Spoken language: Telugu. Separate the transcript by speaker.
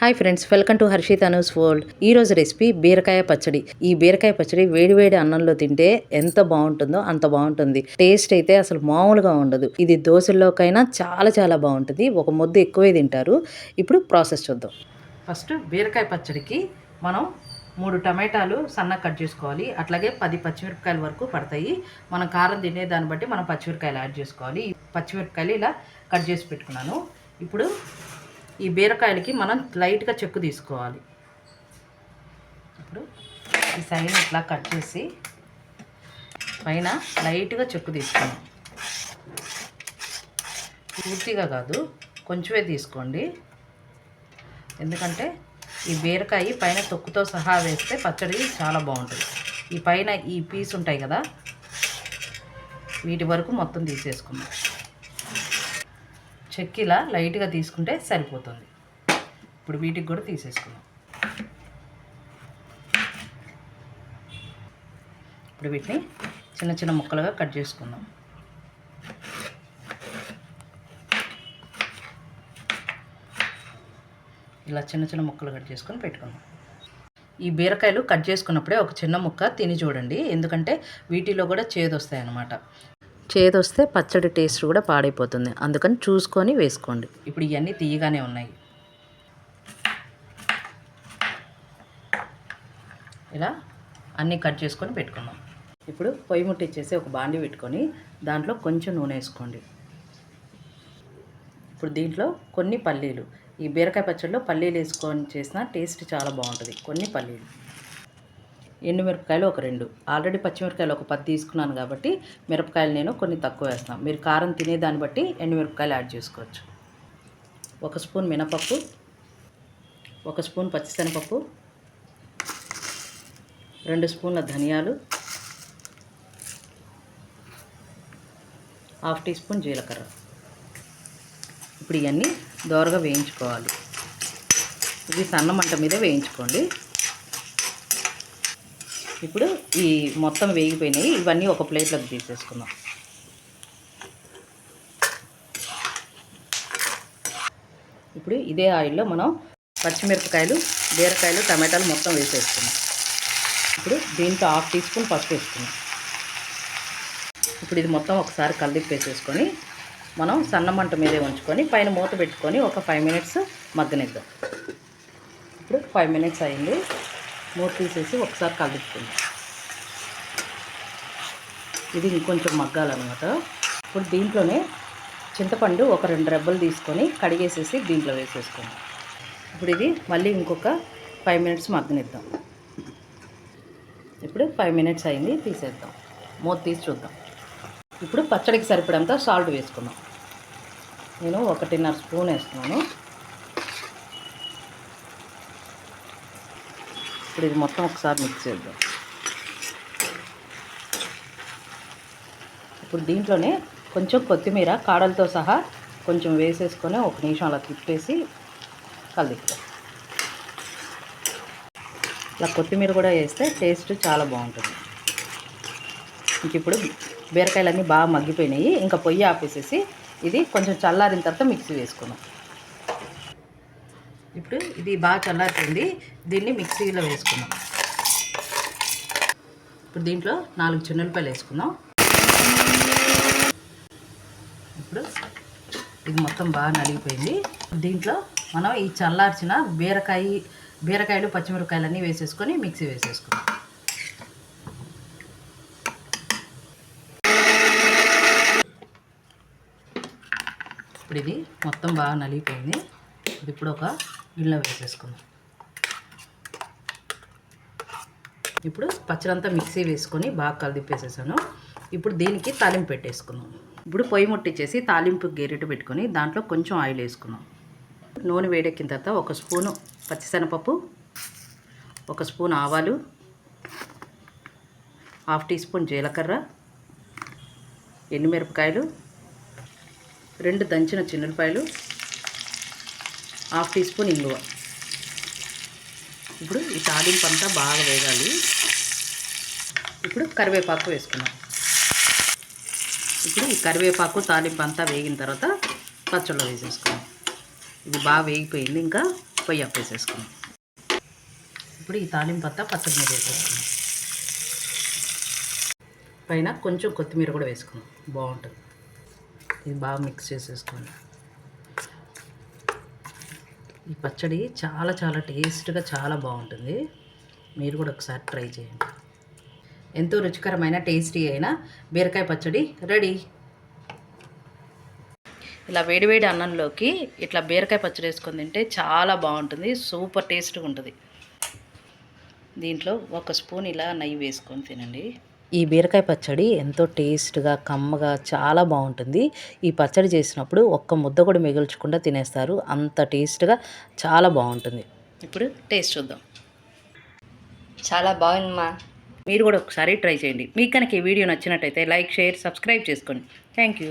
Speaker 1: Hi friends welcome to Harshit Anu's world ఈ రోజు రెసిపీ బీరకాయ పచ్చడి. ఈ బీరకాయ పచ్చడి వేడివేడి అన్నంలో తింటే ఎంత బాగుంటుందో అంత బాగుంటుంది. టేస్ట్ అయితే అసలు మామూలుగా ఉండదు. ఇది దోశల్లోకైనా చాలా చాలా బాగుంటుంది. ఒక ముద్ద ఎక్కువే తింటారు. ఇప్పుడు ప్రాసెస్ చూద్దాం. ఫస్ట్ బీరకాయ పచ్చడికి మనం మూడు టమాటాలు సన్నగా కట్ చేసుకోవాలి. అట్లాగే పది పచ్చిమిరపకాయల వరకు పడతాయి. మనం కారం తినే దాన్ని బట్టి మనం పచ్చిమిరపకాయలు యాడ్ చేసుకోవాలి. పచ్చిమిరపకాయలు ఇలా కట్ చేసి పెట్టుకున్నాను. ఇప్పుడు ఈ బీరకాయలకి మనం లైట్గా చెక్కు తీసుకోవాలి. ఇప్పుడు ఈ సైడ్ ఇట్లా కట్ చేసి పైన లైట్గా చెక్కు తీసుకున్నాం పూర్తిగా కాదు కొంచెమే తీసుకోండి. ఎందుకంటే ఈ బీరకాయ పైన తొక్కుతో సహా వేస్తే పచ్చడి చాలా బాగుంటుంది. ఈ పైన ఈ పీస్ ఉంటాయి కదా వీటి వరకు మొత్తం చెక్కిలా లైట్గా తీసుకుంటే సరిపోతుంది. ఇప్పుడు వీటికి కూడా తీసేసుకున్నాం ఇప్పుడు వీటిని చిన్న చిన్న ముక్కలుగా కట్ చేసుకుందాం. ఇలా చిన్న చిన్న ముక్కలు కట్ చేసుకొని పెట్టుకుందాం. ఈ బీరకాయలు కట్ చేసుకున్నప్పుడే ఒక చిన్న ముక్క తిని చూడండి. ఎందుకంటే వీటిలో కూడా చేదు వస్తాయి అన్నమాట చేదు వస్తే పచ్చడి టేస్ట్ కూడా పాడైపోతుంది. అందుకని చూసుకొని వేసుకోండి. ఇప్పుడు ఇవన్నీ తీయగానే ఉన్నాయి. ఇలా అన్నీ కట్ చేసుకొని పెట్టుకుందాం. ఇప్పుడు పొయ్యి ముట్టించేసి ఒక బాండి పెట్టుకొని దాంట్లో కొంచెం నూనె వేసుకోండి. ఇప్పుడు దీంట్లో కొన్ని పల్లీలు. ఈ బీరకాయ పచ్చడిలో పల్లీలు వేసుకొని చేసిన టేస్ట్ చాలా బాగుంటుంది. కొన్ని పల్లీలు. ఎండుమిరపకాయలు ఒక రెండు. ఆల్రెడీ పచ్చిమిరపకాయలు ఒక పది తీసుకున్నాను కాబట్టి మిరపకాయలు నేను కొన్ని తక్కువ వేస్తాను. మీరు కారం తినేదాన్ని బట్టి ఎండుమిరపకాయలు యాడ్ చేసుకోవచ్చు. ఒక స్పూన్ మినపప్పు ఒక స్పూన్ పచ్చిశనగపప్పు రెండు స్పూన్ల ధనియాలు హాఫ్ టీ స్పూన్ జీలకర్ర. ఇప్పుడు ఇవన్నీ దోరగా వేయించుకోవాలి. ఇది సన్న మంట మీద వేయించుకోండి. ఇప్పుడు ఈ మొత్తం వేగిపోయినాయి ఇవన్నీ ఒక ప్లేట్లోకి తీసేసుకుందాం. ఇప్పుడు ఇదే ఆయిల్లో మనం పచ్చిమిరపకాయలు బీరకాయలు టమాటాలు మొత్తం వేసేసుకున్నాం ఇప్పుడు దీంట్లో హాఫ్ టీ స్పూన్ పసుపు వేసుకున్నాం ఇప్పుడు ఇది మొత్తం ఒకసారి కలిపి వేసేసుకొని మనం సన్న మంట మీదే ఉంచుకొని పైన మూత పెట్టుకొని ఒక ఫైవ్ మినిట్స్ మగ్గనిద్దాం. ఇప్పుడు ఫైవ్ మినిట్స్ అయింది. మూత తీసేసి ఒకసారి కలుపుకుందాం. ఇది ఇంకొంచెం మగ్గాలన్నమాట. ఇప్పుడు దీంట్లోనే చింతపండు ఒక రెండు రెబ్బలు తీసుకొని కడిగేసేసి దీంట్లో వేసేసుకోండి. ఇప్పుడు ఇది మళ్ళీ ఇంకొక ఫైవ్ మినిట్స్ మగ్గనిద్దాం. ఇప్పుడు ఫైవ్ మినిట్స్ అయింది తీసేద్దాం. మూత తీసి చూద్దాం. ఇప్పుడు పచ్చడికి సరిపడంత సాల్ట్ వేసుకుందాం. నేను ఒకటిన్నర స్పూన్ వేస్తున్నాను. ఇప్పుడు ఇది మొత్తం ఒకసారి మిక్స్ చేద్దాం. ఇప్పుడు దీంట్లోనే కొంచెం కొత్తిమీర కాడలతో సహా కొంచెం వేసేసుకొని ఒక నిమిషం అలా తిప్పేసి కలిపిద్దాం ఇలా కొత్తిమీర కూడా వేస్తే టేస్ట్ చాలా బాగుంటుంది. ఇంక ఇప్పుడు బీరకాయలన్నీ బాగా మగ్గిపోయినాయి. ఇంకా పొయ్యి ఆపేసేసి ఇది కొంచెం చల్లారిన తర్వాత మిక్సీ వేసుకున్నాం ఇప్పుడు ఇది బాగా చల్లారుతుంది దీన్ని మిక్సీలో వేసుకుందాం. ఇప్పుడు దీంట్లో నాలుగు చిన్నపాయలు వేసుకుందాం. ఇప్పుడు ఇది మొత్తం బాగా నలిగిపోయింది. దీంట్లో మనం ఈ చల్లార్చిన బీరకాయ బీరకాయలు పచ్చిమిరపకాయలన్నీ వేసేసుకొని మిక్సీ వేసేసుకుందాం. ఇప్పుడు ఇది మొత్తం బాగా నలిగిపోయింది. ఇప్పుడు ఒక గిన్నెలో వేసేసుకుందాం. ఇప్పుడు పచ్చడంతా మిక్సీ వేసుకొని బాగా కలిదిప్పేసేసాను. ఇప్పుడు దీనికి తాలింపు పెట్టేసుకుందాం. ఇప్పుడు పొయ్యి ముట్టించేసి తాలింపు గేరెట్ పెట్టుకొని దాంట్లో కొంచెం ఆయిల్ వేసుకుందాం. నూనె వేడెక్కిన తర్వాత ఒక స్పూను పచ్చిశనగపప్పు ఒక స్పూన్ ఆవాలు హాఫ్ టీ స్పూన్ జీలకర్ర ఎండుమిరపకాయలు రెండు దంచిన చిన్నులపాయలు హాఫ్ టీ స్పూన్ ఇంగువ. ఇప్పుడు ఈ తాలింపు అంతా బాగా వేగాలి. ఇప్పుడు కరివేపాకు వేసుకున్నాం ఇప్పుడు ఈ కరివేపాకు తాలింపు అంతా వేగిన తర్వాత పచ్చళ్ళు వేసేసుకున్నాం ఇది బాగా వేగిపోయింది ఇంకా పొయ్యి ఆపేసేసుకున్నాం ఇప్పుడు ఈ తాలింపు అంతా పచ్చడి మీద వేసేసుకున్నాం పైన కొంచెం కొత్తిమీర కూడా వేసుకున్నాం బాగుంటుంది. ఇది బాగా మిక్స్ చేసేసుకోండి. ఈ పచ్చడి చాలా చాలా టేస్ట్గా చాలా బాగుంటుంది. మీరు కూడా ఒకసారి ట్రై చేయండి. ఎంతో రుచికరమైన టేస్టీ అయిన బీరకాయ పచ్చడి రెడీ. ఇలా వేడివేడి అన్నంలోకి ఇట్లా బీరకాయ పచ్చడి వేసుకొని తింటే చాలా బాగుంటుంది. సూపర్ టేస్ట్గా ఉంటుంది. దీంట్లో ఒక స్పూన్ ఇలా నెయ్యి వేసుకొని తినండి. ఈ బీరకాయ పచ్చడి ఎంతో టేస్ట్గా కమ్మగా చాలా బాగుంటుంది ఈ పచ్చడి చేసినప్పుడు ఒక్క ముద్ద కూడా మిగిల్చకుండా తినేస్తారు. అంత టేస్ట్గా చాలా బాగుంటుంది ఇప్పుడు టేస్ట్ చూద్దాం.
Speaker 2: చాలా బాగుందమ్మా.
Speaker 1: మీరు కూడా ఒకసారి ట్రై చేయండి. మీకు కనుక ఈ వీడియో నచ్చినట్టయితే లైక్ షేర్ సబ్స్క్రైబ్ చేసుకోండి. Thank you